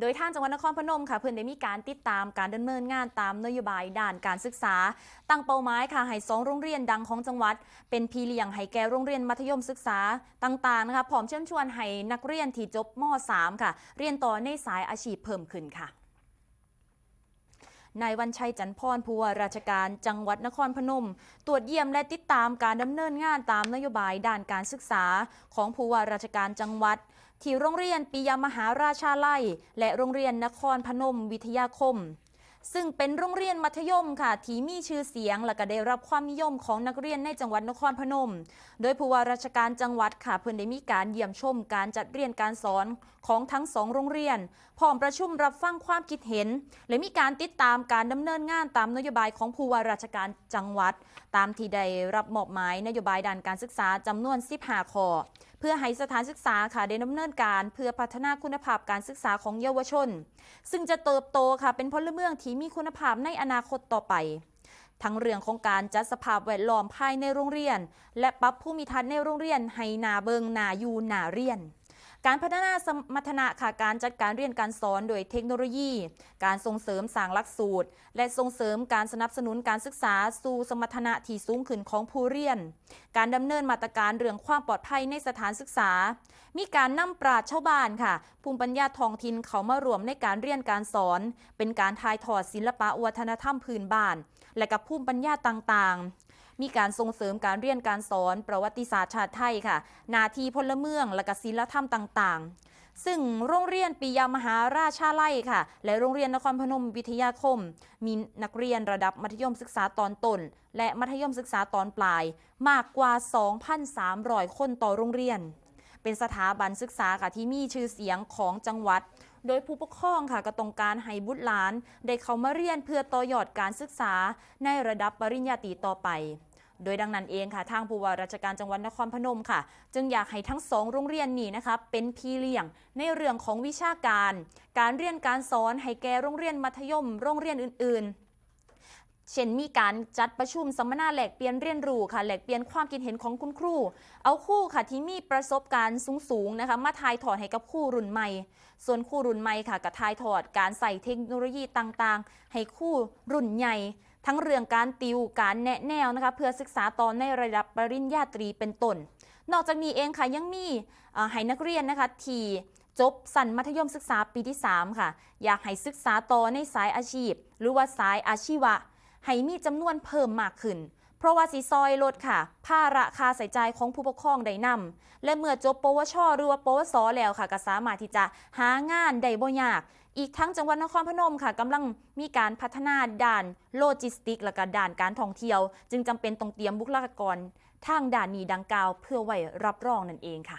โดยทางจังหวัดนครพนมค่ะเพื่อนได้มีการติดตามการดำเนินงานตามนโยบายด้านการศึกษา ตั้งเป้าหมายค่ะให้สองโรงเรียนดังของจังหวัด เป็นพี่เลี้ยงให้แก่โรงเรียนมัธยมศึกษาต่างๆนะคะพร้อมเชิญชวนให้นักเรียนที่จบม .3 ค่ะ เรียนต่อในสายอาชีพเพิ่มขึ้นค่ะนายวันชัยจันพรผู้ว่าราชการจังหวัดนครพนม ตรวจเยี่ยมและติดตามการดำเนินงานตามนโยบายด้านการศึกษาของผู้ว่าราชการจังหวัด ที่โรงเรียนปิยมหาราชาลัยและโรงเรียนนครพนมวิทยาคม ซึ่งเป็นโรงเรียนมัธยมค่ะที่มีชื่อเสียงและก็ได้รับความนิยมของนักเรียนในจังหวัดนครพนม โดยผู้ว่าราชการจังหวัดค่ะเพื่อนได้มีการเยี่ยมชมการจัดเรียนการสอนของทั้งสองโรงเรียน พร้อมประชุมรับฟังความคิดเห็น และมีการติดตามการดำเนินงานตามนโยบายของผู้ว่าราชการจังหวัด ตามที่ได้รับมอบหมายนโยบายด้านการศึกษาจำนวน15ข้อ เพื่อให้สถานศึกษาค่ะได้ดำเนินการเพื่อพัฒนาคุณภาพการศึกษาของเยาวชน ซึ่งจะเติบโตค่ะเป็นพลเมืองที่มีคุณภาพในอนาคตต่อไป ทั้งเรื่องของการจัดสภาพแวดล้อมภายในโรงเรียน และปรับผู้มีทัศน์ในโรงเรียนให้นาเบิงนาอยู่นาเรียน การพัฒนาสมรรถนะค่ะการจัดการเรียนการสอนโดยเทคโนโลยี การส่งเสริมสร้างหลักสูตร และส่งเสริมการสนับสนุนการศึกษาสู่สมรรถนะที่สูงขึ้นของผู้เรียน การดำเนินมาตรการเรื่องความปลอดภัยในสถานศึกษา มีการนำปราชญ์ชาวบ้านค่ะ ภูมิปัญญาท้องถิ่นเขามารวมในการเรียนการสอน เป็นการทายทอดศิลปะวัฒนธรรมพื้นบ้าน และกับภูมิปัญญาต่างๆ มีการส่งเสริมการเรียนการสอนประวัติศาสตร์ชาติไทยค่ะ นาทีพลเมืองและกศิลธรรมต่างๆ ซึ่งโรงเรียนปิยมหาราชาไลัยค่ะ และโรงเรียนนครพนมวิทยาคม มีนักเรียนระดับมัธยมศึกษาตอนต้น และมัธยมศึกษาตอนปลาย มากกว่า 2,300 คนต่อโรงเรียน เป็นสถาบันศึกษาค่ะที่มีชื่อเสียงของจังหวัดโดยผู้ปกครองค่ะก็ต้องการให้บุตรหลาน ได้เข้ามาเรียนเพื่อต่อยอดการศึกษาในระดับปริญญาตรีต่อไป โดยดังนั้นเองค่ะ ทางผู้ว่าราชการจังหวัดนครพนมค่ะ จึงอยากให้ทั้งสองโรงเรียนนี้นะคะ เป็นพี่เลี้ยงในเรื่องของวิชาการ การเรียนการสอนให้แก่โรงเรียนมัธยม โรงเรียนอื่นๆเช่นมีการจัดประชุมสัมมนาแหลกเปลี่ยนเรียนรู้ค่ะแหลกเปลี่ยนความคิดเห็นของคุณครู เอาคู่ค่ะที่มีประสบการณ์สูงๆนะคะมาทายถอดให้กับคู่รุ่นใหม่ ส่วนคู่รุ่นใหม่ค่ะก็ทายถอดการใส่เทคโนโลยีต่างๆ ให้คู่รุ่นใหญ่ ทั้งเรื่องการติวการแนะแนวนะคะเพื่อศึกษาต่อในระดับปริญญาตรีเป็นต้น นอกจากนี้เองค่ะยังมีให้นักเรียนนะคะที่จบสันมัธยมศึกษาปีที่ 3 ค่ะ อยากให้ศึกษาต่อในสายอาชีพ หรือว่าสายอาชีวะให้มีจำนวนเพิ่มมากขึ้น เพราะว่าสีซอยลดค่ะ ภาระค่าใส่ใจของผู้ปกครองได้นำและเมื่อจบปวชหรือว่าปวสแล้วค่ะก็สามารถที่จะหางานได้บ่ยาก อีกทั้งจังหวัดนครพนมค่ะกำลังมีการพัฒนาด่านโลจิสติก และก็ด่านการท่องเที่ยว จึงจำเป็นต้องเตรียมบุคลากรทางด่านนี้ดังกล่าว เพื่อไว้รับรองนั่นเองค่ะ